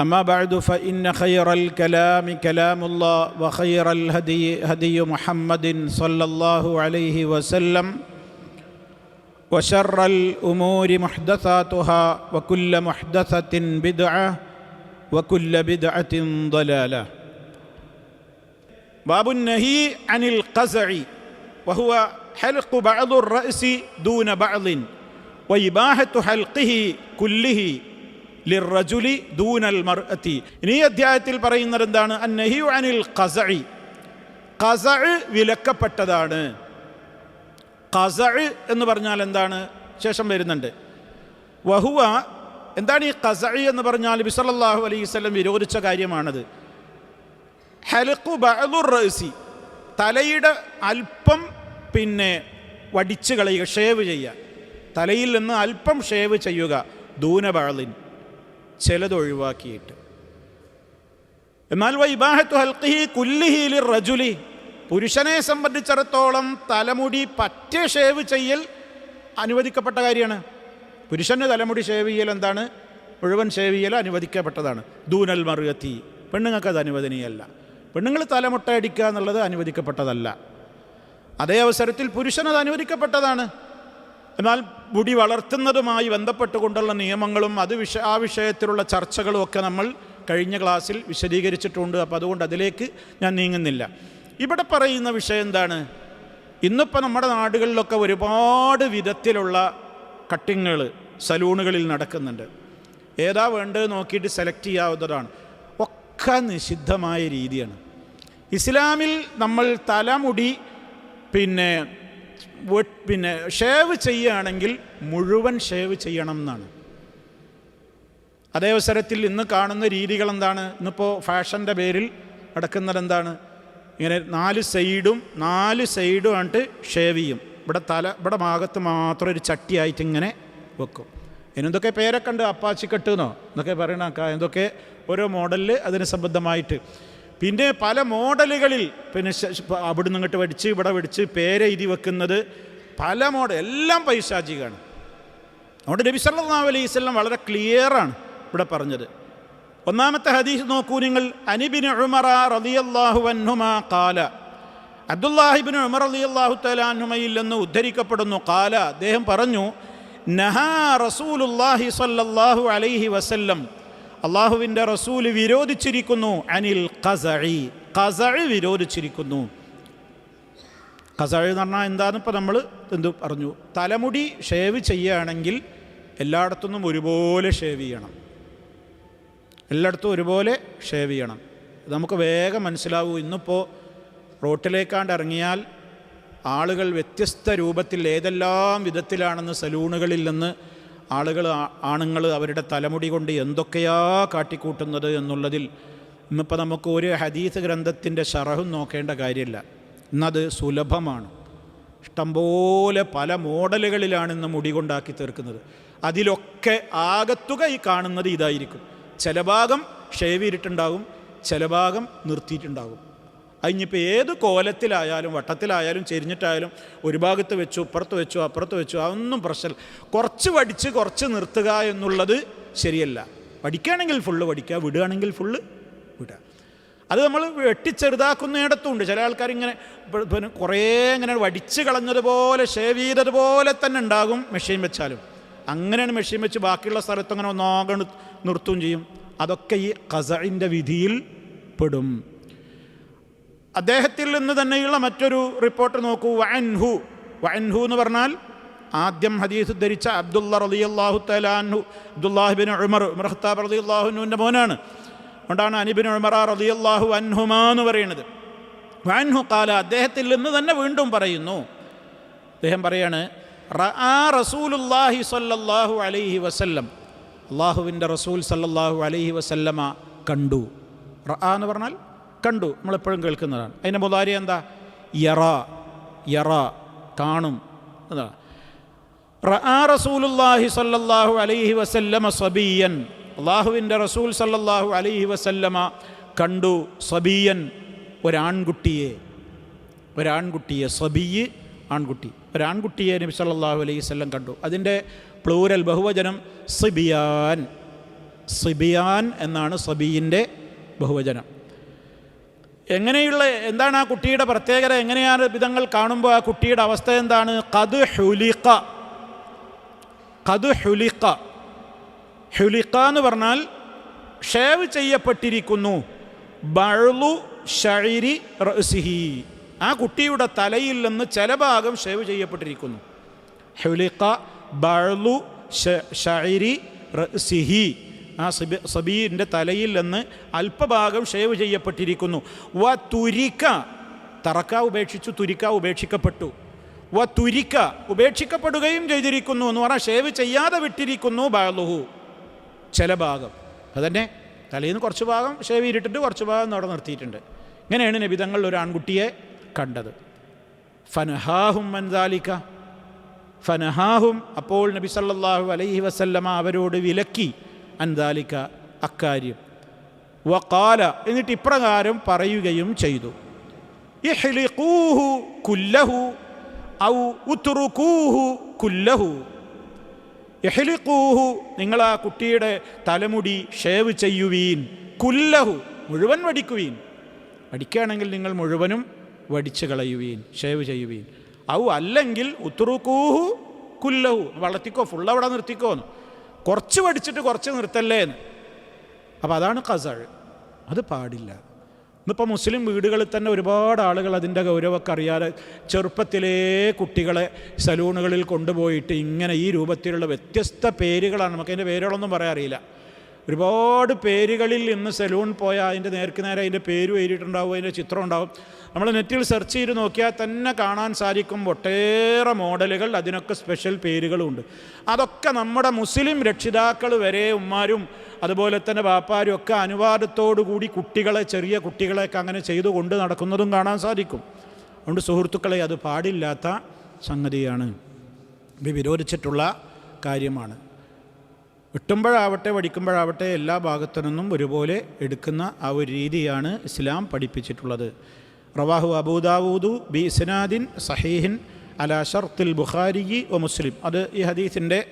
أما بعد فإن خير الكلام كلام الله وخير الهدي هدي محمد صلى الله عليه وسلم وشر الأمور محدثاتها وكل محدثة بدعة وكل بدعة ضلالة. باب النهي عن القزع وهو حلق بعض الرأس دون بعض وإباحة حلقه كله ലിറജുലി ദൂനൽ മർഅത്തി. ഇനി അധ്യായത്തിൽ പറയുന്നത് എന്താണ്? അന്നഹിയു അനിൽ ഖസഇ. ഖസഇ വിലക്കപ്പെട്ടതാണ്. ഖസഇ എന്ന് പറഞ്ഞാൽ എന്താണ്? ശേഷം വരുന്നുണ്ട്. വഹുവ എന്താണ് ഈ ഖസഇ എന്ന് പറഞ്ഞാൽ? ബിസലല്ലാഹു അലൈഹി വസല്ലം വിരോധിച്ച കാര്യമാണത്. ഹലഖു ബഅദുർ റഅസി. തലയുടെ അല്പം പിന്നെ വടിച്ചു കളയുക ഷേവ് ചെയ്യുക. തലയിൽ നിന്ന് അല്പം ഷേവ് ചെയ്യുക. ദൂനബാളിൻ ചിലത് ഒഴിവാക്കിയിട്ട് എന്നാൽ വൈബാഹത്തു ഹൽക്കിഹി കുല്ലിഹീലി റജുലി പുരുഷനെ സംബന്ധിച്ചിടത്തോളം തലമുടി പറ്റ ഷേവ് ചെയ്യൽ അനുവദിക്കപ്പെട്ട കാര്യമാണ്. പുരുഷന് തലമുടി ഷേവ് ചെയ്യൽ എന്താണ്? മുഴുവൻ ഷേവ് ചെയ്യൽ അനുവദിക്കപ്പെട്ടതാണ്. ദൂനൽ മറുകത്തി പെണ്ണുങ്ങൾക്ക് അത് അനുവദനീയല്ല. പെണ്ണുങ്ങൾ തലമുട്ട അടിക്കുക എന്നുള്ളത് അനുവദിക്കപ്പെട്ടതല്ല. അതേ അവസരത്തിൽ പുരുഷനത് അനുവദിക്കപ്പെട്ടതാണ്. എന്നാൽ മുടി വളർത്തുന്നതുമായി ബന്ധപ്പെട്ടുകൊണ്ടുള്ള നിയമങ്ങളും അത് വിഷ ആ വിഷയത്തിലുള്ള ചർച്ചകളും ഒക്കെ നമ്മൾ കഴിഞ്ഞ ക്ലാസ്സിൽ വിശദീകരിച്ചിട്ടുണ്ട്. അപ്പോൾ അതുകൊണ്ട് അതിലേക്ക് ഞാൻ നീങ്ങുന്നില്ല. ഇവിടെ പറയുന്ന വിഷയം എന്താണ്? ഇന്നിപ്പോൾ നമ്മുടെ നാടുകളിലൊക്കെ ഒരുപാട് വിധത്തിലുള്ള കട്ടിങ്ങുകൾ സലൂണുകളിൽ നടക്കുന്നുണ്ട്. ഏതാ വേണ്ടത് നോക്കിയിട്ട് സെലക്ട് ചെയ്യാവുന്നതാണ്. ഒക്കെ നിഷിദ്ധമായ രീതിയാണ്. ഇസ്ലാമിൽ നമ്മൾ തലമുടി പിന്നെ പിന്നെ ഷേവ് ചെയ്യുകയാണെങ്കിൽ മുഴുവൻ ഷേവ് ചെയ്യണം എന്നാണ്. അതേ അവസരത്തിൽ ഇന്ന് കാണുന്ന രീതികൾ എന്താണ്? ഇന്നിപ്പോൾ ഫാഷന്റെ പേരിൽ നടക്കുന്നത് എന്താണ്? ഇങ്ങനെ നാല് സൈഡും നാല് സൈഡും ആയിട്ട് ഷേവ് ചെയ്യും. ഇവിടെ തല ഇവിടെ ഭാഗത്ത് മാത്രം ഒരു ചട്ടിയായിട്ട് ഇങ്ങനെ വെക്കും. ഇതിനെന്തൊക്കെ പേരൊക്കെ ഉണ്ട്? അപ്പാച്ചിക്കെട്ട് എന്നോ? എന്നൊക്കെ പറയണ എന്തൊക്കെ ഓരോ മോഡലിൽ അതിന് സംബന്ധമായിട്ട്. പിന്നെ പല മോഡലുകളിൽ പിന്നെ അവിടുന്ന് ഇങ്ങോട്ട് വെടിച്ച് ഇവിടെ വെടിച്ച് പേരെഴുതി വെക്കുന്നത് പല മോഡൽ എല്ലാം പൈശാചികമാണ്. അതുകൊണ്ട് നബി സല്ലാ അലൈഹി സ്വലം വളരെ ക്ലിയറാണ് ഇവിടെ പറഞ്ഞത്. ഒന്നാമത്തെ ഹദീസ് നോക്കൂ നിങ്ങൾ. അനിബിൻ ഉമറ റളിയല്ലാഹു അൻഹുമാ കാല അബ്ദുല്ലാഹിബിൻ ഉമർ റളിയല്ലാഹു തലാൻഹുമയിൽ നിന്ന് ഉദ്ധരിക്കപ്പെടുന്നു. കാല അദ്ദേഹം പറഞ്ഞു നഹാ റസൂലുല്ലാഹി സല്ലല്ലാഹു അലൈഹി വസല്ലം. അള്ളാഹുവിന്റെ റസൂൽ വിരോധിച്ചിരിക്കുന്നു. അനിൽ കസഴി കസഴി വിരോധിച്ചിരിക്കുന്നു. കസഴി എന്ന് പറഞ്ഞാൽ എന്താണെന്നിപ്പോൾ നമ്മൾ എന്ത് പറഞ്ഞു? തലമുടി ഷേവ് ചെയ്യുകയാണെങ്കിൽ എല്ലായിടത്തുനിന്നും ഒരുപോലെ ഷേവ് ചെയ്യണം. എല്ലായിടത്തും ഒരുപോലെ ഷേവ് ചെയ്യണം. നമുക്ക് വേഗം മനസ്സിലാവൂ ഇന്നിപ്പോൾ റോട്ടിലേക്കാണ്ട് ഇറങ്ങിയാൽ ആളുകൾ വ്യത്യസ്ത രൂപത്തിൽ ഏതെല്ലാം വിധത്തിലാണെന്ന് സലൂണുകളിൽ നിന്ന് ആളുകൾ ആണുങ്ങൾ അവരുടെ തലമുടി കൊണ്ട് എന്തൊക്കെയാ കാട്ടിക്കൂട്ടുന്നത് എന്നുള്ളതിൽ ഇന്നിപ്പോൾ നമുക്ക് ഒരു ഹദീസ് ഗ്രന്ഥത്തിന്റെ ഷറഹും നോക്കേണ്ട കാര്യമില്ല. ഇന്നത് സുലഭമാണ്. ഇഷ്ടംപോലെ പല മോഡലുകളിലാണ് ഇന്ന് മുടി കൊണ്ടാക്കി തീർക്കുന്നത്. അതിലൊക്കെ ആകത്തുക ഈ കാണുന്നത് ഇതായിരിക്കും. ചില ഭാഗം ഷേവ് ചെയ്തിട്ടുണ്ടാകും ചില ഭാഗം നിർത്തിയിട്ടുണ്ടാകും അതിനിപ്പോൾ ഏത് കോലത്തിലായാലും വട്ടത്തിലായാലും ചെരിഞ്ഞിട്ടായാലും ഒരു ഭാഗത്ത് വെച്ചു ഇപ്പുറത്ത് വെച്ചു അപ്പുറത്ത് വെച്ചു അതൊന്നും പ്രശ്നം കുറച്ച് പഠിച്ച് കുറച്ച് നിർത്തുക എന്നുള്ളത് ശരിയല്ല. പഠിക്കുകയാണെങ്കിൽ ഫുള്ള് പഠിക്കുക വിടുകയാണെങ്കിൽ ഫുള്ള് വിടുക. അത് നമ്മൾ വെട്ടിച്ചെറുതാക്കുന്നിടത്തുണ്ട് ചില ആൾക്കാർ ഇങ്ങനെ പിന്നെ കുറേ ഇങ്ങനെ വടിച്ച് കളഞ്ഞതുപോലെ ഷേവ് ചെയ്തതുപോലെ തന്നെ ഉണ്ടാകും മെഷീൻ വെച്ചാലും. അങ്ങനെയാണ് മെഷീൻ വെച്ച് ബാക്കിയുള്ള സ്ഥലത്ത് അങ്ങനെ ഒന്നാകെ നിർത്തുകയും ചെയ്യും. അതൊക്കെ ഈ ഖസഇന്റെ വിധിയിൽ പെടും. അദ്ദേഹത്തിൽ നിന്ന് തന്നെയുള്ള മറ്റൊരു റിപ്പോർട്ട് നോക്കൂ. വഅൻഹു. വഅൻഹു എന്ന് പറഞ്ഞാൽ ആദ്യം ഹദീസ് ധരിച്ച അബ്ദുള്ള റലി അള്ളാഹു തലാൻഹു അബ്ദുല്ലാഹിബിൻ ഉമർ ഉമർ ഖത്താബ് റലി അള്ളാഹുനുവിന്റെ മോനാണ്. അതുകൊണ്ടാണ് അനിബിൻ ഉമർ റലി അള്ളാഹു അൻഹുമാ എന്ന് പറയുന്നത്. വഅൻഹു കാല അദ്ദേഹത്തിൽ നിന്ന് തന്നെ വീണ്ടും പറയുന്നു. അദ്ദേഹം പറയാണ് റആ അലൈഹി വസല്ലം. അള്ളാഹുവിന്റെ റസൂൽ സല്ലല്ലാഹു അലൈഹി വസല്ലമ കണ്ടു. റആ എന്ന് പറഞ്ഞാൽ കണ്ടു നമ്മളെപ്പോഴും കേൾക്കുന്നതാണ്. അതിന്റെ മുതാരി എന്താ? യറ യറ കാണും. എന്നതാണ് റസൂലുല്ലാഹി സല്ലല്ലാഹു അലൈഹി വസല്ലമ സബിയൻ. അള്ളാഹുവിന്റെ റസൂൽ സല്ലല്ലാഹു അലൈഹി വസല്ലമ കണ്ടു സബിയൻ ഒരാൺകുട്ടിയെ. ഒരാൺകുട്ടിയെ സബിയ് ആൺകുട്ടി. ഒരാൺകുട്ടിയെ നബി സല്ലല്ലാഹു അലൈഹി വസല്ലം കണ്ടു. അതിന്റെ പ്ലൂരൽ ബഹുവചനം സിബിയാൻ. സിബിയാൻ എന്നാണ് സബീന്റെ ബഹുവചനം. എങ്ങനെയുള്ള എന്താണ് ആ കുട്ടിയുടെ പ്രത്യേകത? എങ്ങനെയാണ് വിധങ്ങൾ കാണുമ്പോൾ ആ കുട്ടിയുടെ അവസ്ഥ എന്താണ്? കത് ഹുലിക്ക കത് ഹുലിക്ക ഹുലിക്ക എന്ന് പറഞ്ഞാൽ ഷേവ് ചെയ്യപ്പെട്ടിരിക്കുന്നു. ബഴലു ഷൈരി റസിഹി ആ കുട്ടിയുടെ തലയിൽ നിന്ന് ചില ഭാഗം ഷേവ് ചെയ്യപ്പെട്ടിരിക്കുന്നു. ഹുലിക്ക ബഴലു ഷൈരി റസിഹി ആ സബി സബീറിന്റെ തലയിൽ നിന്ന് അല്പഭാഗം ഷേവ് ചെയ്യപ്പെട്ടിരിക്കുന്നു. വ തുരിക്ക തറക്ക ഉപേക്ഷിച്ചു തുരിക്ക ഉപേക്ഷിക്കപ്പെട്ടു. വ തുരിക്ക ഉപേക്ഷിക്കപ്പെടുകയും ചെയ്തിരിക്കുന്നു എന്ന് പറഞ്ഞാൽ ഷേവ് ചെയ്യാതെ വിട്ടിരിക്കുന്നു ബാലുഹു. ചില ഭാഗം. അതന്നെ തലയിൽ നിന്ന് കുറച്ച് ഭാഗം ഷേവ് ചെയ്തിട്ട് കുറച്ച് ഭാഗം അവിടെ നിർത്തിയിട്ടുണ്ട്. ഇങ്ങനെയാണ് നബിതങ്ങൾ ഒരു ആൺകുട്ടിയെ കണ്ടത്. ഫനഹാഹും മൻദാലിക്ക ഫനഹാഹും അപ്പോൾ നബി സല്ലാഹു അലൈഹി വസല്ലമ അവരോട് വിലക്കി അൻദാലിക്ക അക്കാര്യം. വക്കാല എന്നിട്ട് ഇപ്രകാരം പറയുകയും ചെയ്തു. കുല്ലഹു ഔ കുല്ലഹു. നിങ്ങൾ ആ കുട്ടിയുടെ തലമുടി ഷേവ് ചെയ്യുവീൻ. കുല്ലഹു മുഴുവൻ വടിക്കുവീൻ. വടിക്കുകയാണെങ്കിൽ നിങ്ങൾ മുഴുവനും വടിച്ചു കളയുവീൻ ഷേവ് ചെയ്യുവീൻ. ഔ അല്ലെങ്കിൽ ഉത്തുറുക്കൂഹു കുല്ലഹു. വളർത്തിക്കോ ഫുൾ അവിടെ നിർത്തിക്കോ എന്ന് കുറച്ച് പഠിച്ചിട്ട് കുറച്ച് നിർത്തല്ലേ എന്ന്. അപ്പോൾ അതാണ് കസൾ അത് പാടില്ല. ഇന്നിപ്പോൾ മുസ്ലിം വീടുകളിൽ തന്നെ ഒരുപാട് ആളുകൾ അതിന്റെ ഗൗരവമൊക്കെ അറിയാതെ ചെറുപ്പത്തിലേ കുട്ടികളെ സലൂണുകളിൽ കൊണ്ടുപോയിട്ട് ഇങ്ങനെ ഈ രൂപത്തിലുള്ള വ്യത്യസ്ത പേരുകളാണ്. നമുക്ക് അതിന്റെ പേരുകളൊന്നും പറയാൻ അറിയില്ല. ഒരുപാട് പേരുകളിൽ ഇന്ന് സലൂൺ പോയാൽ അതിന്റെ നേർക്ക് നേരെ അതിന്റെ പേര് എഴുതിയിട്ടുണ്ടാവും അതിന്റെ ചിത്രം ഉണ്ടാവും. നമ്മൾ നെറ്റിൽ സെർച്ച് ചെയ്ത് നോക്കിയാൽ തന്നെ കാണാൻ സാധിക്കും ഒട്ടേറെ മോഡലുകൾ അതിനൊക്കെ സ്പെഷ്യൽ പേരുകളുമുണ്ട് അതൊക്കെ നമ്മുടെ മുസ്ലിം രക്ഷിതാക്കൾ വരെ ഉമ്മാരും അതുപോലെ തന്നെ വാപ്പാരും ഒക്കെ അനുവാദത്തോടു കൂടി കുട്ടികളെ ചെറിയ കുട്ടികളെയൊക്കെ അങ്ങനെ ചെയ്തു കൊണ്ട് നടക്കുന്നതും കാണാൻ സാധിക്കും. അതുകൊണ്ട് സുഹൃത്തുക്കളെ അത് പാടില്ലാത്ത സംഗതിയാണ്. ഇത് വിരോധിച്ചിട്ടുള്ള കാര്യമാണ്. വെട്ടുമ്പോഴാവട്ടെ വടിക്കുമ്പോഴാവട്ടെ എല്ലാ ഭാഗത്തു നിന്നും ഒരുപോലെ എടുക്കുന്ന ആ ഒരു രീതിയാണ് ഇസ്ലാം പഠിപ്പിച്ചിട്ടുള്ളത്. റവാഹു അബൂദാവൂദു ബി ഇസ്നാദിൻ സഹീഹിൻ അല ഷർത്തുൽ ബുഖാരി ഒ മുസ്ലിം. അത് ഈ ഹദീസിന്റെ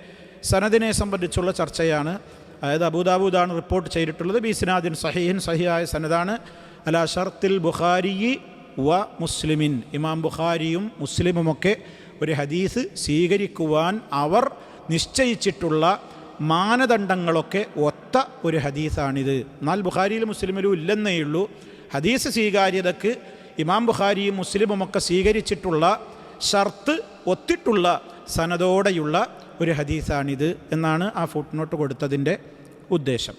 സനദിനെ സംബന്ധിച്ചുള്ള ചർച്ചയാണ്. അതായത് അബൂദാബൂദാണ് റിപ്പോർട്ട് ചെയ്തിട്ടുള്ളത്. ബി ഇസ്നാദിൻ സഹീഹിൻ സഹിയായ സനദാണ്. അല ഷർത്തുൽ ബുഖാരി വ മുസ്ലിമിൻ. ഇമാം ബുഖാരിയും മുസ്ലിമുമൊക്കെ ഒരു ഹദീസ് സ്വീകരിക്കുവാൻ അവർ നിശ്ചയിച്ചിട്ടുള്ള മാനദണ്ഡങ്ങളൊക്കെ ഒത്ത ഒരു ഹദീസാണിത്. എന്നാൽ ബുഖാരിയിലും മുസ്ലിമിലും ഇല്ലെന്നേ ഉള്ളൂ ഹദീസ് സ്വീകാര്യതക്ക് ഇമാം ബുഖാരിയും മുസ്ലിമുമൊക്കെ സ്വീകരിച്ചിട്ടുള്ള ഷർത്ത് ഒത്തിട്ടുള്ള സനതോടെയുള്ള ഒരു ഹദീസാണിത് എന്നാണ് ആ ഫുട് നോട്ട് കൊടുത്തതിൻ്റെ ഉദ്ദേശം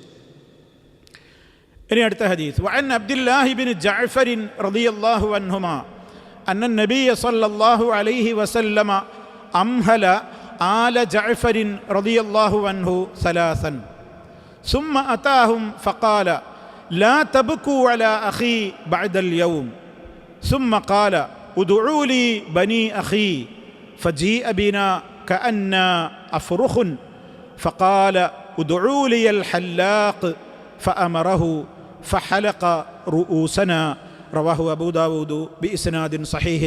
ഇനി അടുത്ത ഹദീസ് വഅൻ അബ്ദുല്ലാഹി ബിൻ ജഅഫറിൻ റളിയല്ലാഹു അൻഹുമാ അന്ന നബിയ സല്ലല്ലാഹു അലൈഹി വസല്ലമ അംഹല آل جعفر رضي الله عنه ثلاثا ثم أتاهم فقال لا تبكوا على أخي بعد اليوم ثم قال ادعوا لي بني أخي فجيء بنا كأن أفرخ فقال ادعوا لي الحلاق فأمره فحلق رؤوسنا رواه أبو داود بإسناد صحيح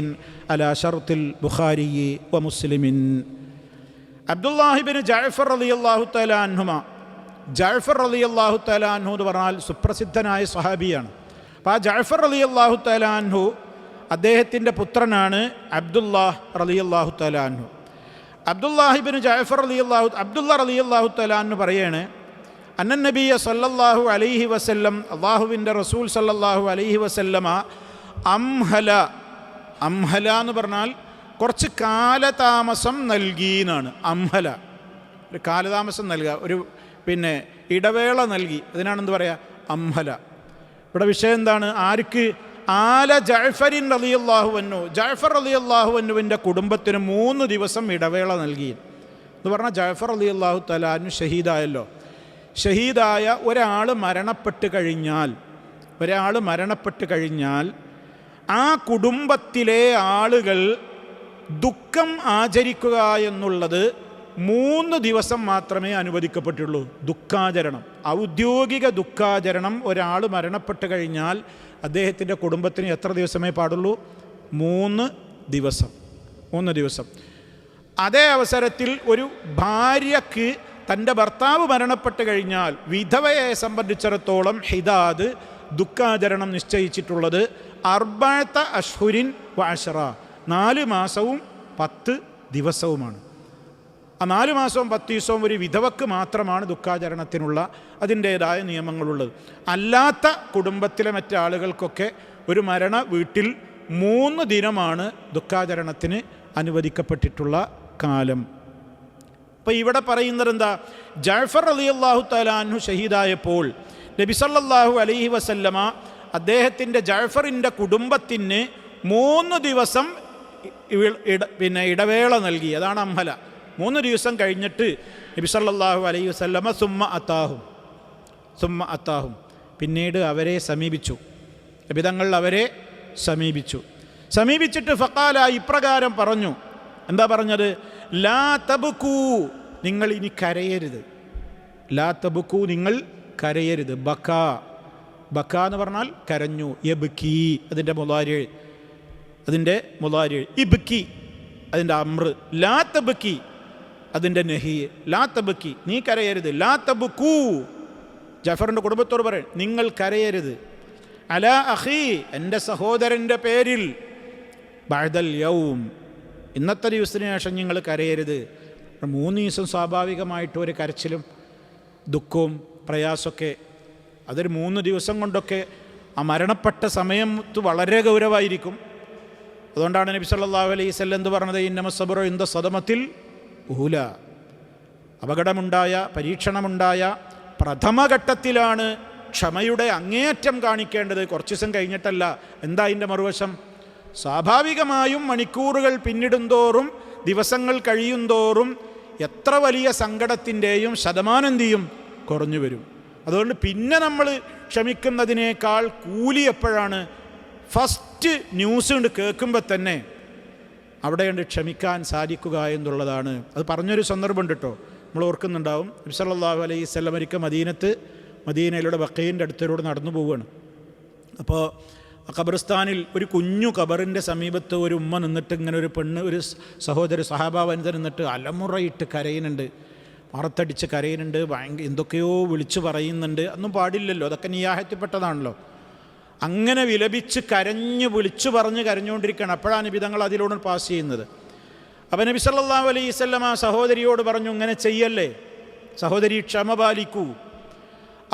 على شرط البخاري ومسلم അബ്ദുല്ലാഹിബിന് ജാഫർ അലി അള്ളാഹു തലാൻഹുമ ജാഫർ അലി അള്ളാഹു തലാൻഹു എന്ന് പറഞ്ഞാൽ സുപ്രസിദ്ധനായ സഹാബിയാണ് അപ്പോൾ ആ ജാഫർ അലി അള്ളാഹു തലാൻഹു അദ്ദേഹത്തിന്റെ പുത്രനാണ് അബ്ദുല്ലാഹ് അലി അള്ളാഹു തലാൻഹു അബ്ദുല്ലാഹിബിന് ജാഫർ അലി അള്ളാഹു അബ്ദുല്ല അലി അള്ളാഹു തലാൻഹു പറയാണ് അന്നൻ നബിയ സല്ലല്ലാഹു അലൈഹി വസല്ലം അള്ളാഹുവിന്റെ റസൂൽ സല്ലല്ലാഹു അലൈഹി വസല്ലമ അംഹല അംഹല എന്ന് പറഞ്ഞാൽ കുറച്ച് കാലതാമസം നൽകി എന്നാണ്. അംഹല ഒരു കാലതാമസം നൽകുക ഒരു പിന്നെ ഇടവേള നൽകി. അതിനാണ് എന്ത് പറയുക അംഹല. ഇവിടെ വിഷയം എന്താണ്? ആർക്ക്? ആല ജാഫരിൻ റലിയല്ലാഹു വന്നു ജാഫർ റലിയല്ലാഹു വന്നുവിന്റെ കുടുംബത്തിന് മൂന്ന് ദിവസം ഇടവേള നൽകി. എന്ന് പറഞ്ഞാൽ ജാഫർ അലി അള്ളാഹു തലാനു ഷഹീദായല്ലോ. ഷഹീദായ ഒരാൾ മരണപ്പെട്ട് കഴിഞ്ഞാൽ ഒരാൾ മരണപ്പെട്ട് കഴിഞ്ഞാൽ ആ കുടുംബത്തിലെ ആളുകൾ ദുഃഖം ആചരിക്കുക എന്നുള്ളത് മൂന്ന് ദിവസം മാത്രമേ അനുവദിക്കപ്പെട്ടുള്ളൂ. ദുഃഖാചരണം. ഔദ്യോഗിക ദുഃഖാചരണം ഒരാൾ മരണപ്പെട്ട് കഴിഞ്ഞാൽ അദ്ദേഹത്തിന്റെ കുടുംബത്തിന് എത്ര ദിവസമേ പാടുള്ളൂ? മൂന്ന് ദിവസം. മൂന്ന് ദിവസം. അതേ അവസരത്തിൽ ഒരു ഭാര്യക്ക് തന്റെ ഭർത്താവ് മരണപ്പെട്ട് കഴിഞ്ഞാൽ വിധവയെ സംബന്ധിച്ചിടത്തോളം ഹിദാദ് ദുഃഖാചരണം നിശ്ചയിച്ചിട്ടുള്ളത് അർബാത്ത അഷ്ഹുരിൻ വാഷറ നാല് മാസവും പത്ത് ദിവസവുമാണ്. ആ നാല് മാസവും പത്ത് ദിവസവും ഒരു വിധവക്ക് മാത്രമാണ് ദുഃഖാചരണത്തിനുള്ള അതിന്റേതായ നിയമങ്ങളുള്ളത്. അല്ലാത്ത കുടുംബത്തിലെ മറ്റാളുകൾക്കൊക്കെ ഒരു മരണ വീട്ടിൽ മൂന്ന് ദിനമാണ് ദുഃഖാചരണത്തിന് അനുവദിക്കപ്പെട്ടിട്ടുള്ള കാലം. അപ്പോൾ ഇവിടെ പറയുന്നത് എന്താ? ജാഫർ അലി അള്ളാഹു തലാൻഹു ഷഹീദായപ്പോൾ നബിസല്ലാഹു അലൈഹി വസല്ലമ അദ്ദേഹത്തിന്റെ ജാഫറിന്റെ കുടുംബത്തിന് മൂന്ന് ദിവസം പിന്നെ ഇടവേള നൽകി. അതാണ് അംഹല. മൂന്ന് ദിവസം കഴിഞ്ഞിട്ട് നബി സല്ലല്ലാഹു അലൈഹി വസല്ലമ സുമ്മ അത്താഹും സുമ്മ അത്താഹും. പിന്നീട് അവരെ സമീപിച്ചു. ലഭിതങ്ങൾ അവരെ സമീപിച്ചു. സമീപിച്ചിട്ട് ഫക്കാല ഇപ്രകാരം പറഞ്ഞു. എന്താ പറഞ്ഞത്? ലാ തബുക്കൂ നിങ്ങൾ ഇനി കരയരുത്. ലാ തബുക്കൂ നിങ്ങൾ കരയരുത്. ബക്ക ബക്ക എന്ന് പറഞ്ഞാൽ കരഞ്ഞു. എബുക്കി അതിന്റെ മുതാരി അതിന്റെ മുതാരി ഇബുക്കി അതിന്റെ അമ്ര. ലാ തബുക്കി അതിന്റെ നെഹി. ലാ തബുക്കി നീ കരയരുത്. ലാ തബുക്കൂ ജഫറിന്റെ കുടുംബത്തോട് പറയും. നിങ്ങൾ കരയരുത്. അല അഹി എന്റെ സഹോദരന്റെ പേരിൽ. ബഴദൽ യൗം. ഇന്നത്തെ ദിവസത്തിന് ശേഷം നിങ്ങൾ കരയരുത്. മൂന്ന് ദിവസം സ്വാഭാവികമായിട്ട് ഒരു കരച്ചിലും ദുഃഖവും പ്രയാസമൊക്കെ അതൊരു മൂന്ന് ദിവസം കൊണ്ടൊക്കെ ആ മരണപ്പെട്ട സമയത്ത് വളരെ ഗൗരവമായിരിക്കും. അതുകൊണ്ടാണ് നബി സല്ലല്ലാഹു അലൈഹി വസല്ലം എന്ത് പറഞ്ഞത്? ഇന്നമ സബറോ ഇന്ത സദമത്തിൽ ഊല അപകടമുണ്ടായ പരീക്ഷണമുണ്ടായ പ്രഥമഘട്ടത്തിലാണ് ക്ഷമയുടെ അങ്ങേയറ്റം കാണിക്കേണ്ടത്. കുറച്ച് ദിവസം കഴിഞ്ഞിട്ടല്ല. എന്താ അതിന്റെ മറുവശം? സ്വാഭാവികമായും മണിക്കൂറുകൾ പിന്നിടുന്തോറും ദിവസങ്ങൾ കഴിയുന്തോറും എത്ര വലിയ സങ്കടത്തിന്റെയും ശതമാനം കുറഞ്ഞു വരും. അതുകൊണ്ട് പിന്നെ നമ്മൾ ക്ഷമിക്കുന്നതിനേക്കാൾ കൂലി എപ്പോഴാണ്? ഫസ്റ്റ് ന്യൂസ് കേൾക്കുമ്പോൾ തന്നെ അവിടെ കണ്ട് ക്ഷമിക്കാൻ സാധിക്കുക എന്നുള്ളതാണ്. അത് പറഞ്ഞൊരു സന്ദർഭമുണ്ട് കേട്ടോ നമ്മൾ ഓർക്കുന്നുണ്ടാവും നബ്സല്ലാഹു അലൈഹി സ്വലം ഒരിക്കൽ മദീനത്ത് മദീനയിലൂടെ ബക്കീന്റെ അടുത്തിലൂടെ നടന്നു പോവുകയാണ്. അപ്പോൾ ഖബർസ്ഥാനിൽ ഒരു കുഞ്ഞു ഖബറിന്റെ സമീപത്ത് ഒരു ഉമ്മ നിന്നിട്ട് ഇങ്ങനെ ഒരു പെണ്ണ് ഒരു സഹോദര സഹോദരി സഹാബ വനിത നിന്നിട്ട് അലമുറയിട്ട് കരയുന്നുണ്ട്. മറത്തടിച്ച് കരയുന്നുണ്ട് ഭയങ്കര എന്തൊക്കെയോ വിളിച്ചു പറയുന്നുണ്ട്. ഒന്നും പാടില്ലല്ലോ. അതൊക്കെ നിയാഹത്തിൽപ്പെട്ടതാണല്ലോ. അങ്ങനെ വിലപിച്ച് കരഞ്ഞ് വിളിച്ചു പറഞ്ഞ് കരഞ്ഞുകൊണ്ടിരിക്കുകയാണ്. അപ്പോഴാണ് വിധങ്ങൾ അതിലൂടെ പാസ് ചെയ്യുന്നത്. അപ്പം നബി സല്ലാ അലൈഹി വസല്ലം ആ സഹോദരിയോട് പറഞ്ഞു ഇങ്ങനെ ചെയ്യല്ലേ? സഹോദരി ക്ഷമ പാലിക്കൂ.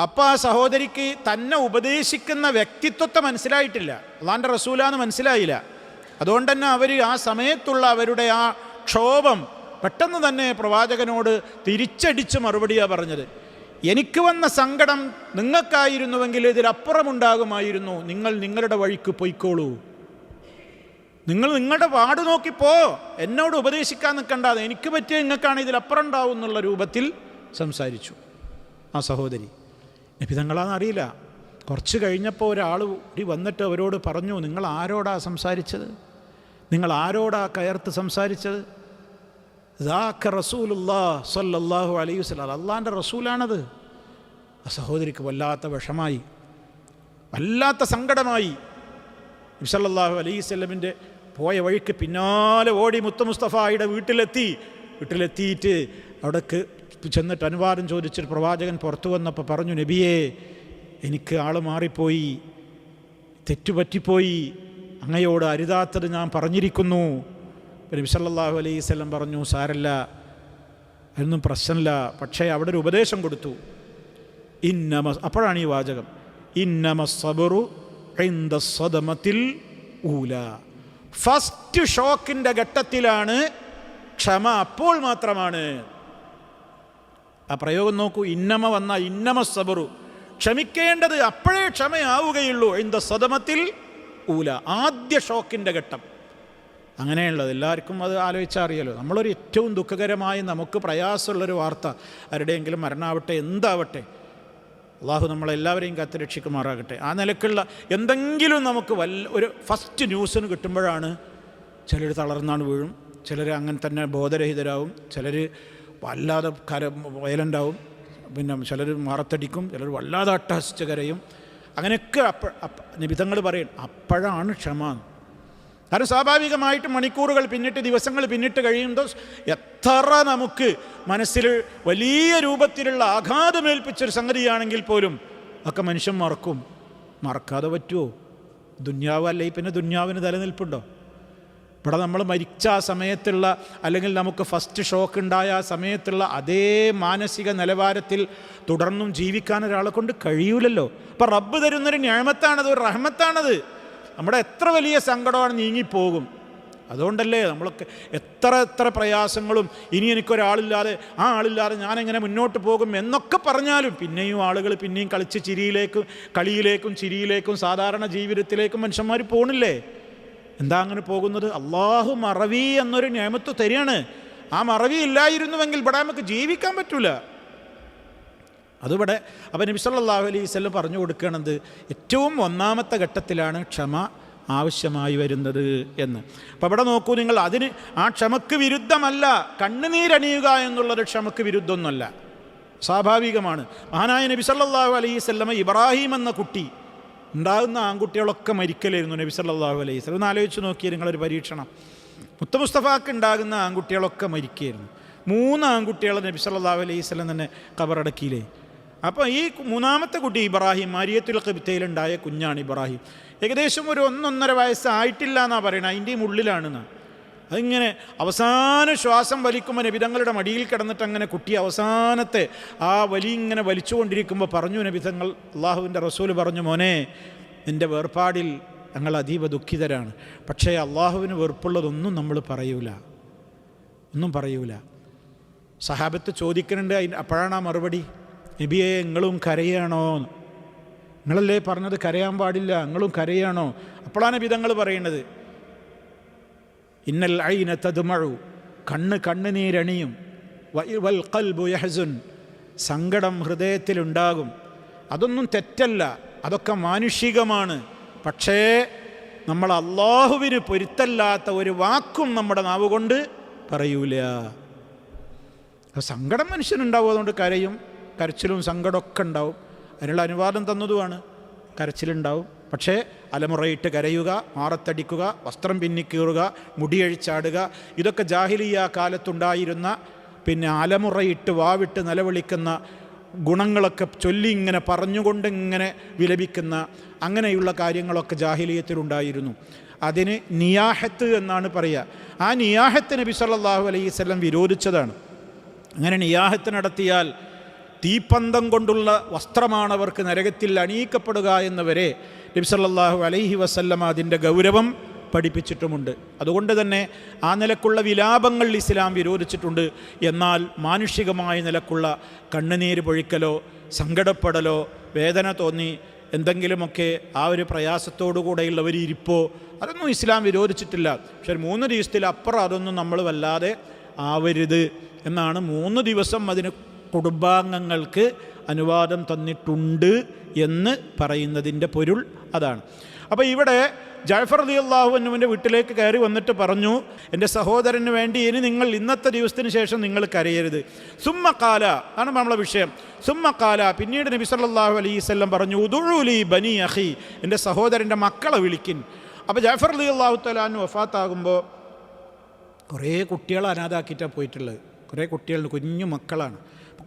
അപ്പം ആ സഹോദരിക്ക് തന്നെ ഉപദേശിക്കുന്ന വ്യക്തിത്വത്തെ മനസ്സിലായിട്ടില്ല. അള്ളാന്റെ റസൂലാന്ന് മനസ്സിലായില്ല. അതുകൊണ്ട് തന്നെ അവർ ആ സമയത്തുള്ള അവരുടെ ആ ക്ഷോഭം പെട്ടെന്ന് തന്നെ പ്രവാചകനോട് തിരിച്ചടിച്ച് മറുപടിയാണ് പറഞ്ഞത്. എനിക്ക് വന്ന സങ്കടം നിങ്ങൾക്കായിരുന്നുവെങ്കിൽ ഇതിലപ്പുറമുണ്ടാകുമായിരുന്നു നിങ്ങൾ നിങ്ങളുടെ വഴിക്ക് പൊയ്ക്കോളൂ. നിങ്ങൾ നിങ്ങളുടെ വാട് നോക്കിപ്പോ എന്നോട് ഉപദേശിക്കാൻ നിൽക്കണ്ടാതെ എനിക്ക് പറ്റിയ നിങ്ങൾക്കാണ് ഇതിലപ്പുറം ഉണ്ടാവും എന്നുള്ള രൂപത്തിൽ സംസാരിച്ചു. ആ സഹോദരി നബിതങ്ങളാന്ന് അറിയില്ല. കുറച്ച് കഴിഞ്ഞപ്പോൾ ഒരാൾ കൂടി വന്നിട്ട് അവരോട് പറഞ്ഞു നിങ്ങൾ ആരോടാ സംസാരിച്ചത്? നിങ്ങൾ ആരോടാ കയർത്ത് സംസാരിച്ചത്? ദാക്ക റസൂലുല്ലാ സല്ലല്ലാഹു അലൈഹി വസല്ലം അള്ളാന്റെ റസൂലാണത്. ആ സഹോദരിക്ക് വല്ലാത്ത വിഷമായി. വല്ലാത്ത സങ്കടമായി. നബ്സല്ലാഹു അലൈഹി സ്വലമിന്റെ പോയ വഴിക്ക് പിന്നാലെ ഓടി മുത്ത മുസ്തഫായുടെ വീട്ടിലെത്തി. വീട്ടിലെത്തിയിട്ട് അവിടേക്ക് ചെന്നിട്ട് അനുവാദം ചോദിച്ചിട്ട് പ്രവാചകൻ പുറത്തു വന്നപ്പോൾ പറഞ്ഞു നബിയേ എനിക്ക് ആൾ മാറിപ്പോയി. തെറ്റുപറ്റിപ്പോയി. അങ്ങയോട് അരുതാത്തത് ഞാൻ പറഞ്ഞിരിക്കുന്നു. നബി സല്ലല്ലാഹു അലൈഹി സ്വലം പറഞ്ഞു സാരല്ല അതൊന്നും പ്രശ്നമില്ല. പക്ഷേ അവിടെ ഒരു ഉപദേശം കൊടുത്തു. ഇന്നമ അപ്പോഴാണ് ഈ വാചകം. ഇന്നമ സബറു സദമത്തിൽ ഊല. ഫസ്റ്റ് ഷോക്കിന്റെ ഘട്ടത്തിലാണ് ക്ഷമ അപ്പോൾ മാത്രമാണ്. ആ പ്രയോഗം നോക്കൂ. ഇന്നമ വന്ന ഇന്നമ സബറു. ക്ഷമിക്കേണ്ടത് അപ്പോഴേ ക്ഷമയാവുകയുള്ളൂ. എന്ത സദമത്തിൽ ഊല. ആദ്യ ഷോക്കിന്റെ ഘട്ടം. അങ്ങനെയുള്ളത്. എല്ലാവർക്കും അത് ആലോചിച്ചറിയാലോ നമ്മളൊരു ഏറ്റവും ദുഃഖകരമായി നമുക്ക് പ്രയാസമുള്ളൊരു വാർത്ത ആരുടെയെങ്കിലും മരണാവട്ടെ എന്താവട്ടെ അള്ളാഹു നമ്മളെല്ലാവരെയും കാത്തുരക്ഷിക്കുമാറാകട്ടെ ആ നിലക്കുള്ള എന്തെങ്കിലും നമുക്ക് വല്ല ഒരു ഫസ്റ്റ് ന്യൂസിന് കിട്ടുമ്പോഴാണ് ചിലർ തളർന്നാണ് വീഴും. ചിലർ അങ്ങനെ തന്നെ ബോധരഹിതരാകും ചിലർ വല്ലാതെ കര വയലന്റാവും പിന്നെ ചിലർ മറത്തടിക്കും. ചിലർ വല്ലാതെ അട്ടഹസിച്ച് കരയും. അങ്ങനെയൊക്കെ അപ്പ നിബിധങ്ങൾ പറയും. അപ്പോഴാണ് ക്ഷമ കാരണം സ്വാഭാവികമായിട്ട് മണിക്കൂറുകൾ പിന്നിട്ട് ദിവസങ്ങൾ പിന്നിട്ട് കഴിയുമ്പോൾ എത്ര നമുക്ക് മനസ്സിൽ വലിയ രൂപത്തിലുള്ള ആഘാതമേൽപ്പിച്ചൊരു സംഗതിയാണെങ്കിൽ പോലും ഒക്കെ മനുഷ്യൻ മറക്കും. മറക്കാതെ പറ്റുമോ ദുന്യാവ് അല്ലെങ്കിൽ പിന്നെ ദുന്യാവിന് നിലനിൽപ്പുണ്ടോ? ഇവിടെ നമ്മൾ മരിച്ച ആ സമയത്തുള്ള അല്ലെങ്കിൽ നമുക്ക് ഫസ്റ്റ് ഷോക്ക് ഉണ്ടായ ആ സമയത്തുള്ള അതേ മാനസിക നിലവാരത്തിൽ തുടർന്നും ജീവിക്കാൻ ഒരാളെ കൊണ്ട് കഴിയൂലല്ലോ. അപ്പം റബ്ബ് തരുന്നൊരു ഞാമത്താണത് ഒരു റഹ്മത്താണത്. നമ്മുടെ എത്ര വലിയ സങ്കടമാണ് നീങ്ങിപ്പോകും. അതുകൊണ്ടല്ലേ നമ്മളൊക്കെ എത്ര എത്ര പ്രയാസങ്ങളും ഇനി എനിക്കൊരാളില്ലാതെ ആ ആളില്ലാതെ ഞാനെങ്ങനെ മുന്നോട്ട് പോകും എന്നൊക്കെ പറഞ്ഞാലും പിന്നെയും ആളുകൾ പിന്നെയും കളിച്ച് ചിരിയിലേക്കും കളിയിലേക്കും ചിരിയിലേക്കും സാധാരണ ജീവിതത്തിലേക്കും മനുഷ്യന്മാർ പോണില്ലേ? എന്താ അങ്ങനെ പോകുന്നത്? അള്ളാഹു മറവി എന്നൊരു നിയമത്ത് തരികയാണ് ആ മറവി ഇല്ലായിരുന്നുവെങ്കിൽ ഇവിടെ നമുക്ക് ജീവിക്കാൻ പറ്റൂല. അതിവിടെ അപ്പം നബി സല്ലല്ലാഹു അലൈഹി സ്വല്ലം പറഞ്ഞു കൊടുക്കണത് ഏറ്റവും ഒന്നാമത്തെ ഘട്ടത്തിലാണ് ക്ഷമ ആവശ്യമായി വരുന്നത് എന്ന്. അപ്പം ഇവിടെ നോക്കൂ നിങ്ങൾ അതിന് ആ ക്ഷമക്ക് വിരുദ്ധമല്ല കണ്ണുനീരണിയുക എന്നുള്ളത് ക്ഷമക്ക് വിരുദ്ധമൊന്നുമല്ല. സ്വാഭാവികമാണ്. മഹാനായ നബി സല്ലല്ലാഹു അലൈഹി വസല്ലമ ഇബ്രാഹിം എന്ന കുട്ടി ഉണ്ടാകുന്ന ആൺകുട്ടികളൊക്കെ മരിക്കലായിരുന്നു നബി സല്ലല്ലാഹു അലൈഹി സ്വലം ഒന്ന് ആലോചിച്ച് നോക്കിയാൽ നിങ്ങളൊരു പരീക്ഷണം. മുത്ത മുസ്തഫാക്ക് ഉണ്ടാകുന്ന ആൺകുട്ടികളൊക്കെ മരിക്കുകയായിരുന്നു മൂന്ന് ആൺകുട്ടികളെ നബി സല്ലല്ലാഹു അലൈഹി സ്വലം തന്നെ കബറടക്കിയില്ലേ? അപ്പോൾ ഈ മൂന്നാമത്തെ കുട്ടി ഇബ്രാഹിം മാരിയത്തുൽ കബിത്തയിലുണ്ടായ കുഞ്ഞാണ് ഇബ്രാഹിം. ഏകദേശം ഒരു ഒന്നൊന്നര വയസ്സായിട്ടില്ല എന്നാണ് പറയുന്നത് അതിന്റെയും ഉള്ളിലാണെന്ന് അതിങ്ങനെ അവസാന ശ്വാസം വലിക്കുമ്പോൾ നബിതങ്ങളുടെ മടിയിൽ കിടന്നിട്ട് അങ്ങനെ കുട്ടി അവസാനത്തെ ആ വലി ഇങ്ങനെ വലിച്ചുകൊണ്ടിരിക്കുമ്പോൾ പറഞ്ഞു നബിതങ്ങൾ അള്ളാഹുവിന്റെ റസൂൽ പറഞ്ഞു മോനെ നിന്റെ വേർപാടിൽ ഞങ്ങൾ അതീവ ദുഃഖിതരാണ്. പക്ഷേ അള്ളാഹുവിന് വെറുപ്പുള്ളതൊന്നും നമ്മൾ പറയൂല. ഒന്നും പറയൂല. സഹാബത്ത് ചോദിക്കുന്നുണ്ട് അതിന് അപ്പോഴാണ് ആ മറുപടി? നബിയെ നിങ്ങളും കരയാണോ? നിങ്ങളല്ലേ പറഞ്ഞത് കരയാൻ പാടില്ല നിങ്ങളും കരയാണോ? അപ്പോഴാണ് വിധങ്ങൾ പറയുന്നത്. ഇന്നൽ ഐന തതുമഴു കണ്ണ് കണ്ണുനീരണിയും നീരണിയും വൽ ഖൽബു യഹ്സുൻ സങ്കടം ഹൃദയത്തിലുണ്ടാകും. അതൊന്നും തെറ്റല്ല അതൊക്കെ മാനുഷികമാണ്. പക്ഷേ നമ്മൾ അള്ളാഹുവിന് പൊരുത്തല്ലാത്ത ഒരു വാക്കും നമ്മുടെ നാവുകൊണ്ട് പറയൂല. സങ്കടം മനുഷ്യനുണ്ടാവും അതുകൊണ്ട് കരയും. കരച്ചിലും സങ്കടമൊക്കെ ഉണ്ടാവും. അതിനുള്ള അനുവാദം തന്നതുമാണ്. കരച്ചിലുണ്ടാവും. പക്ഷേ അലമുറയിട്ട് കരയുക മാറത്തടിക്കുക വസ്ത്രം പിന്നിക്കീറുക മുടിയഴിച്ചാടുക ഇതൊക്കെ ജാഹിലിയ കാലത്തുണ്ടായിരുന്ന പിന്നെ അലമുറയിട്ട് വാവിട്ട് നിലവിളിക്കുന്ന ഗുണങ്ങളൊക്കെ ചൊല്ലി ഇങ്ങനെ പറഞ്ഞുകൊണ്ട് ഇങ്ങനെ വിലപിക്കുന്ന അങ്ങനെയുള്ള കാര്യങ്ങളൊക്കെ ജാഹിലീയത്തിലുണ്ടായിരുന്നു. അതിന് നിയാഹത്ത് എന്നാണ് പറയുക. ആ നിയാഹത്ത് നബി സല്ലല്ലാഹു അലൈഹി വിരോധിച്ചതാണ്. അങ്ങനെ നിയാഹത്ത് നടത്തിയാൽ തീപ്പന്തം കൊണ്ടുള്ള വസ്ത്രമാണ് അവർക്ക് നരകത്തിൽ അണിയിക്കപ്പെടുക എന്നവരെ നബ്സല്ലാഹു അലൈഹി വസല്ലം അതിന്റെ ഗൗരവം പഠിപ്പിച്ചിട്ടുമുണ്ട്. അതുകൊണ്ട് തന്നെ ആ നിലക്കുള്ള വിലാപങ്ങൾ ഇസ്ലാം വിരോധിച്ചിട്ടുണ്ട്. എന്നാൽ മാനുഷികമായ നിലക്കുള്ള കണ്ണുനീര് പൊഴിക്കലോ സങ്കടപ്പെടലോ വേദന തോന്നി എന്തെങ്കിലുമൊക്കെ ആ ഒരു പ്രയാസത്തോടു കൂടെയുള്ള ഒരു ഇരിപ്പോ അതൊന്നും ഇസ്ലാം വിരോധിച്ചിട്ടില്ല. പക്ഷെ മൂന്ന് ദിവസത്തിൽ അപ്പുറം അതൊന്നും നമ്മൾ വല്ലാതെ ആവരുത് എന്നാണ് മൂന്ന് ദിവസം അതിന് കുടുംബാംഗങ്ങൾക്ക് അനുവാദം തന്നിട്ടുണ്ട് എന്ന് പറയുന്നതിന്റെ പൊരുൾ അതാണ്. അപ്പോൾ ഇവിടെ ജാഫർ അലി അള്ളാഹുവിന്റെ വീട്ടിലേക്ക് കയറി വന്നിട്ട് പറഞ്ഞു എന്റെ സഹോദരന് വേണ്ടി ഇനി നിങ്ങൾ ഇന്നത്തെ ദിവസത്തിന് ശേഷം നിങ്ങൾ കരയരുത്. സുമ്മക്കാല ആണ് നമ്മളെ വിഷയം. സുമ്മക്കാല പിന്നീട് നബി സല്ലല്ലാഹു അലൈഹി വസല്ലം പറഞ്ഞു ഉദുഴൂലി ബനി അഹി എന്റെ സഹോദരന്റെ മക്കളെ വിളിക്കിൻ. അപ്പോൾ ജാഫർ അലി അള്ളാഹു തലാൻ വഫാത്താകുമ്പോൾ കുറേ കുട്ടികളെ അനാഥാക്കിയിട്ടാണ് പോയിട്ടുള്ളത്. കുറേ കുട്ടികളുണ്ട് കുഞ്ഞു മക്കളാണ്.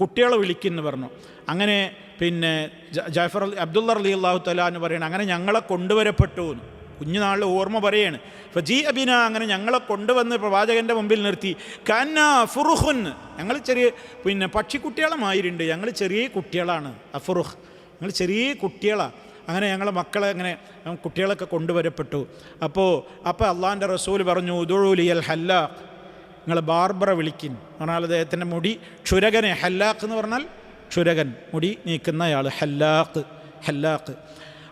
കുട്ടികളെ വിളിക്കുന്നു പറഞ്ഞു. അങ്ങനെ പിന്നെ ജ- ജാഫർ അബ്ദുള്ള അലി അള്ളാഹു തല എന്ന് പറയണം അങ്ങനെ ഞങ്ങളെ കൊണ്ടുവരപ്പെട്ടു എന്ന്. കുഞ്ഞുനാളിൽ ഓർമ്മ പറയാണ്. ഫജി അബിന അങ്ങനെ ഞങ്ങളെ കൊണ്ടുവന്ന് പ്രവാചകന്റെ മുമ്പിൽ നിർത്തി. കന്ന ഫുറുഹുൻ ഞങ്ങൾ ചെറിയ പിന്നെ പക്ഷിക്കുട്ടികളുമായിട്ടുണ്ട്. ഞങ്ങൾ ചെറിയ കുട്ടികളാണ്. അഫുറുഹ് ഞങ്ങൾ ചെറിയ കുട്ടികളാണ് അങ്ങനെ ഞങ്ങളെ മക്കളെ അങ്ങനെ കുട്ടികളൊക്കെ കൊണ്ടുവരപ്പെട്ടു. അപ്പോൾ അപ്പോൾ അള്ളാഹിന്റെ റസൂൽ പറഞ്ഞു ഉദുഴൂലിയൽ ഹല്ലാഖ്. നിങ്ങൾ ബാർബറ വിളിക്കിൻ പറഞ്ഞാൽ അദ്ദേഹത്തിന്റെ മുടി ക്ഷുരകനെ ഹല്ലാഖ് എന്ന് പറഞ്ഞാൽ ക്ഷുരകൻ. മുടി നീക്കുന്നയാൾ ഹല്ലാഖ് ഹല്ലാഖ്.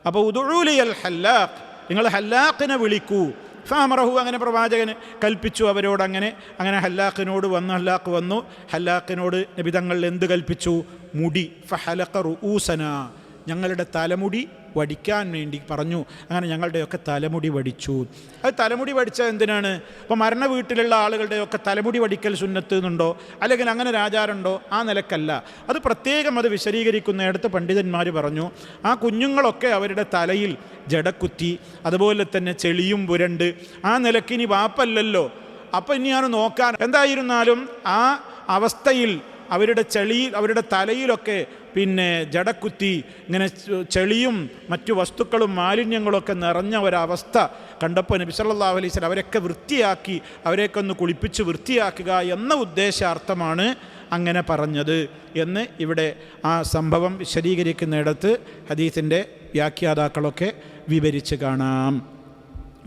അപ്പോൾ ഉദുഴൂലിയൽ ഹല്ലാഖ് നിങ്ങൾ ഹല്ലാഖിനെ വിളിക്കൂ. ഫാമറഹു അങ്ങനെ പ്രവാചകന് കൽപ്പിച്ചു അവരോട് അങ്ങനെ. അങ്ങനെ ഹല്ലാഖിനോട് വന്നു ഹല്ലാഖ് വന്നു. ഹല്ലാഖിനോട് നബിതങ്ങൾ എന്ത് കൽപ്പിച്ചു? മുടി. ഫഹലഖ റുഊസന. ഞങ്ങളുടെ തലമുടി വടിക്കാൻ വേണ്ടി പറഞ്ഞു. അങ്ങനെ ഞങ്ങളുടെയൊക്കെ തലമുടി വടിച്ചു. അത് തലമുടി വടിച്ചാൽ എന്തിനാണ്? ഇപ്പോൾ മരണ വീട്ടിലുള്ള ആളുകളുടെയൊക്കെ തലമുടി വടിക്കൽ സുന്നത്ത് എന്നുണ്ടോ? അല്ലെങ്കിൽ അങ്ങനെ ഒരു ആ നിലക്കല്ല. അത് പ്രത്യേകം അത് വിശദീകരിക്കുന്നിടത്ത് പണ്ഡിതന്മാർ പറഞ്ഞു ആ കുഞ്ഞുങ്ങളൊക്കെ അവരുടെ തലയിൽ ജടക്കുത്തി അതുപോലെ തന്നെ ചെളിയും പുരണ്ട് ആ നിലക്കിനി വാപ്പല്ലല്ലോ. അപ്പം ഇനിയാണ് നോക്കാൻ എന്തായിരുന്നാലും ആ അവസ്ഥയിൽ അവരുടെ ചെളിയിൽ അവരുടെ തലയിലൊക്കെ പിന്നെ ജടക്കുത്തി ഇങ്ങനെ ചെളിയും മറ്റു വസ്തുക്കളും മാലിന്യങ്ങളൊക്കെ നിറഞ്ഞ ഒരവസ്ഥ കണ്ടപ്പോൾ നബി സല്ലല്ലാഹു അലൈഹി അവരൊക്കെ വൃത്തിയാക്കി അവരെയൊക്കെ ഒന്ന് കുളിപ്പിച്ച് വൃത്തിയാക്കുക എന്ന ഉദ്ദേശാർത്ഥമാണ് അങ്ങനെ പറഞ്ഞത് എന്ന് ഇവിടെ ആ സംഭവം വിശദീകരിക്കുന്നിടത്ത് ഹദീസിന്റെ വ്യാഖ്യാതാക്കളൊക്കെ വിവരിച്ച് കാണാം.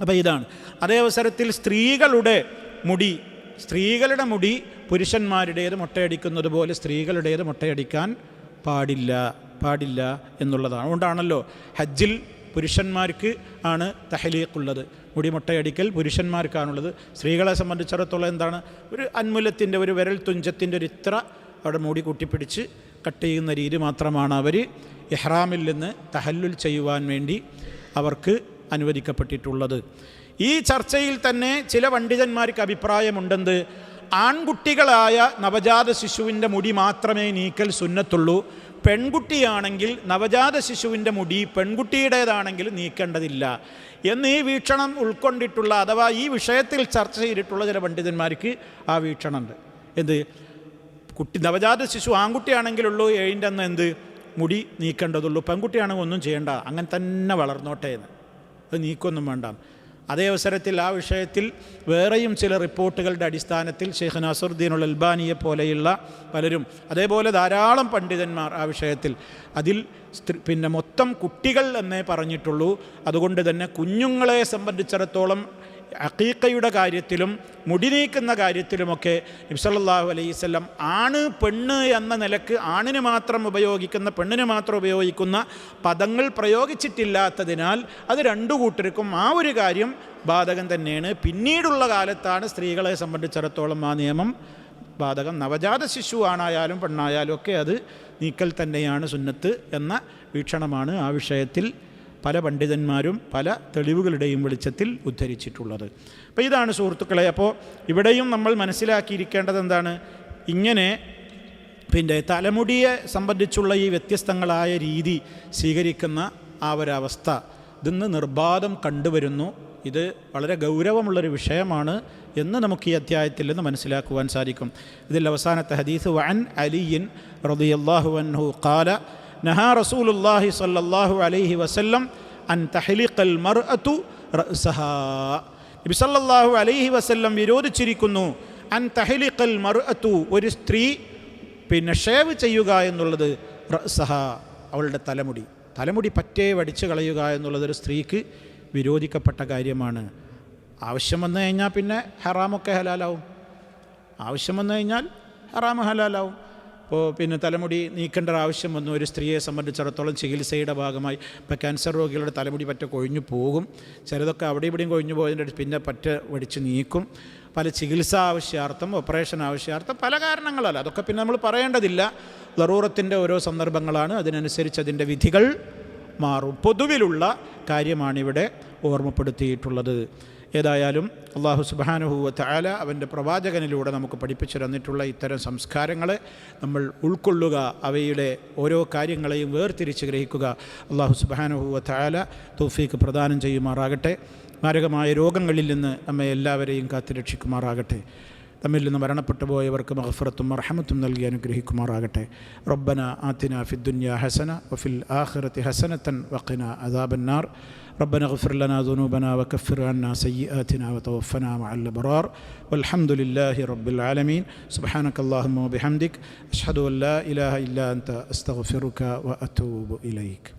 അപ്പോൾ ഇതാണ്. അതേ അവസരത്തിൽ സ്ത്രീകളുടെ മുടി സ്ത്രീകളുടെ മുടി പുരുഷന്മാരുടേത് മുട്ടയടിക്കുന്നത് പോലെ സ്ത്രീകളുടേത് മുട്ടയടിക്കാൻ പാടില്ല പാടില്ല എന്നുള്ളതാണ്. അതുകൊണ്ടാണല്ലോ ഹജ്ജിൽ പുരുഷന്മാർക്ക് ആണ് തഹലീഖുള്ളത്. മുടിമുട്ടയടിക്കൽ പുരുഷന്മാർക്കാണുള്ളത്. സ്ത്രീകളെ സംബന്ധിച്ചിടത്തോളം എന്താണ്? ഒരു അന്മുലത്തിന്റെ ഒരു വിരൽ തുഞ്ചത്തിന്റെ ഒരു ഇത്ര അവിടെ മുടി കൂട്ടിപ്പിടിച്ച് കട്ട് ചെയ്യുന്ന രീതി മാത്രമാണ് അവർ ഇഹ്റാമിൽ നിന്ന് തഹല്ലുൽ ചെയ്യുവാൻ വേണ്ടി അവർക്ക് അനുവദിക്കപ്പെട്ടിട്ടുള്ളത്. ഈ ചർച്ചയിൽ തന്നെ ചില പണ്ഡിതന്മാർക്ക് അഭിപ്രായമുണ്ടെന്ന് ആൺകുട്ടികളായ നവജാത ശിശുവിന്റെ മുടി മാത്രമേ നീക്കൽ സുന്നത്തുള്ളൂ. പെൺകുട്ടിയാണെങ്കിൽ നവജാത ശിശുവിന്റെ മുടി പെൺകുട്ടിയുടേതാണെങ്കിൽ നീക്കേണ്ടതില്ല. എന്ന് ഈ വീക്ഷണം ഉൾക്കൊണ്ടിട്ടുള്ള അഥവാ ഈ വിഷയത്തിൽ ചർച്ച ചെയ്തിട്ടുള്ള ചില പണ്ഡിതന്മാർക്ക് ആ വീക്ഷണമുണ്ട്. എന്ത്? കുട്ടി നവജാത ശിശു ആൺകുട്ടിയാണെങ്കിലുള്ളൂ ഏഴിന്റെ അന്ന് എന്ത്? മുടി നീക്കേണ്ടതുള്ളൂ. പെൺകുട്ടിയാണെങ്കിൽ ഒന്നും ചെയ്യേണ്ട. അങ്ങനെ തന്നെ വളർന്നോട്ടേന്ന് അത് നീക്കൊന്നും വേണ്ട. അതേ അവസരത്തിൽ ആ വിഷയത്തിൽ വേറെയും ചില റിപ്പോർട്ടുകളുടെ അടിസ്ഥാനത്തിൽ ഷെയ്ഖ് നാസറുദ്ദീനുൽ അൽബാനിയെ പോലെയുള്ള പലരും അതേപോലെ ധാരാളം പണ്ഡിതന്മാർ ആ വിഷയത്തിൽ. അതിൽ പിന്നെ മൊത്തം കുട്ടികൾ എന്നേ പറഞ്ഞിട്ടുള്ളൂ. അതുകൊണ്ട് തന്നെ കുഞ്ഞുങ്ങളെ സംബന്ധിച്ചിടത്തോളം അക്കീക്കയുടെ കാര്യത്തിലും മുടി നീക്കുന്ന കാര്യത്തിലുമൊക്കെ നബ്സല്ലാഹു അലൈവല്ലം ആണ് പെണ്ണ് എന്ന നിലയ്ക്ക് ആണിന് മാത്രം ഉപയോഗിക്കുന്ന പെണ്ണിന് മാത്രം ഉപയോഗിക്കുന്ന പദങ്ങൾ പ്രയോഗിച്ചിട്ടില്ലാത്തതിനാൽ അത് രണ്ടു കൂട്ടർക്കും ആ ഒരു കാര്യം ബാധകം തന്നെയാണ്. പിന്നീടുള്ള കാലത്താണ് സ്ത്രീകളെ സംബന്ധിച്ചിടത്തോളം ആ നിയമം ബാധകം. നവജാത ശിശു ആണായാലും പെണ്ണായാലും ഒക്കെ അത് നീക്കൽ തന്നെയാണ് സുന്നത്ത് എന്ന വീക്ഷണമാണ് ആ വിഷയത്തിൽ പല പണ്ഡിതന്മാരും പല തെളിവുകളുടെയും വെളിച്ചത്തിൽ ഉദ്ധരിച്ചിട്ടുള്ളത്. അപ്പോൾ ഇതാണ് സുഹൃത്തുക്കളെ അപ്പോൾ ഇവിടെയും നമ്മൾ മനസ്സിലാക്കിയിരിക്കേണ്ടത് എന്താണ്? ഇങ്ങനെ പിന്നെ തലമുടിയെ സംബന്ധിച്ചുള്ള ഈ വ്യത്യസ്തങ്ങളായ രീതി സ്വീകരിക്കുന്ന ആ ഒരവസ്ഥ ഇതിന്ന് നിർബാധം കണ്ടുവരുന്നു. ഇത് വളരെ ഗൗരവമുള്ളൊരു വിഷയമാണ് എന്ന് നമുക്ക് ഈ അധ്യായത്തിൽ നിന്ന് മനസ്സിലാക്കുവാൻ സാധിക്കും. ഇതിൽ അവസാനത്തെ ഹദീസ് വൻ അലിയൻ റളിയല്ലാഹു അൻഹു ഖാല നഹാ റസൂലുല്ലാഹി സ്വല്ലല്ലാഹു അലൈഹി വസല്ലം അൻ തഹലിഖൽ മർഅത്തു റസഹ നബി അലൈഹി വസല്ലം വിരോധിച്ചിരിക്കുന്നു അൻ തഹലിഖൽ മർഅത്തു ഒരു സ്ത്രീ പിന്നെ ഷേവ് ചെയ്യുക എന്നുള്ളത് റസഹ അവളുടെ തലമുടി. തലമുടി പറ്റേ വടിച്ചു കളയുക എന്നുള്ളത് ഒരു സ്ത്രീക്ക് വിരോധിക്കപ്പെട്ട കാര്യമാണ്. ആവശ്യം വന്നു കഴിഞ്ഞാൽ പിന്നെ ഹറാമൊക്കെ ഹലാലാവും. ആവശ്യം വന്നു കഴിഞ്ഞാൽ ഹറാമ് ഹലാലാവും. ഇപ്പോൾ പിന്നെ തലമുടി നീക്കേണ്ട ആവശ്യം വന്നു. ഒരു സ്ത്രീയെ സംബന്ധിച്ചിടത്തോളം ചികിത്സയുടെ ഭാഗമായി ഇപ്പോൾ ക്യാൻസർ രോഗികളുടെ തലമുടി പറ്റ കൊഴിഞ്ഞു പോകും. ചിലതൊക്കെ അവിടെ ഇവിടെയും കൊഴിഞ്ഞു പോയതിന്റെ പിന്നെ പറ്റ വടിച്ച് നീക്കും. പല ചികിത്സാ ആവശ്യാർത്ഥം ഓപ്പറേഷൻ ആവശ്യാർത്ഥം പല കാരണങ്ങളല്ല അതൊക്കെ പിന്നെ നമ്മൾ പറയേണ്ടതില്ല. ലറൂറത്തിന്റെ ഓരോ സന്ദർഭങ്ങളാണ്. അതിനനുസരിച്ച് അതിന്റെ വിധികൾ മാറും. പൊതുവിലുള്ള കാര്യമാണിവിടെ ഓർമ്മപ്പെടുത്തിയിട്ടുള്ളത്. ഏതായാലും അള്ളാഹു സുബാനുഹൂവ ചായാല അവന്റെ പ്രവാചകനിലൂടെ നമുക്ക് പഠിപ്പിച്ചു തന്നിട്ടുള്ള ഇത്തരം സംസ്കാരങ്ങൾ നമ്മൾ ഉൾക്കൊള്ളുക അവയുടെ ഓരോ കാര്യങ്ങളെയും വേർതിരിച്ച് ഗ്രഹിക്കുക. അള്ളാഹു സുബാനുഹൂവ ചായാല തോഫീക്ക് പ്രദാനം ചെയ്യുമാറാകട്ടെ. മാരകമായ രോഗങ്ങളിൽ നിന്ന് നമ്മെ എല്ലാവരെയും കാത്തുരക്ഷിക്കുമാറാകട്ടെ തമ്മിൽ നിന്ന് മരണപ്പെട്ടു പോയവർക്ക് മഹഫറത്തും മർഹമത്തും നൽകി അനുഗ്രഹിക്കുമാറാകട്ടെ. റബ്ബന ആത്തിന ഫിദ്ദുന്യ ഹസന വഫിൽ ആഖിറത്തി ഹസനത്തൻ വഖിന അദാബന്നാർ. ربنا اغفر لنا ذنوبنا وكفر عنا سيئاتنا وتوفنا مع الأبرار والحمد لله رب العالمين سبحانك اللهم وبحمدك أشهد أن لا إله إلا أنت أستغفرك وأتوب إليك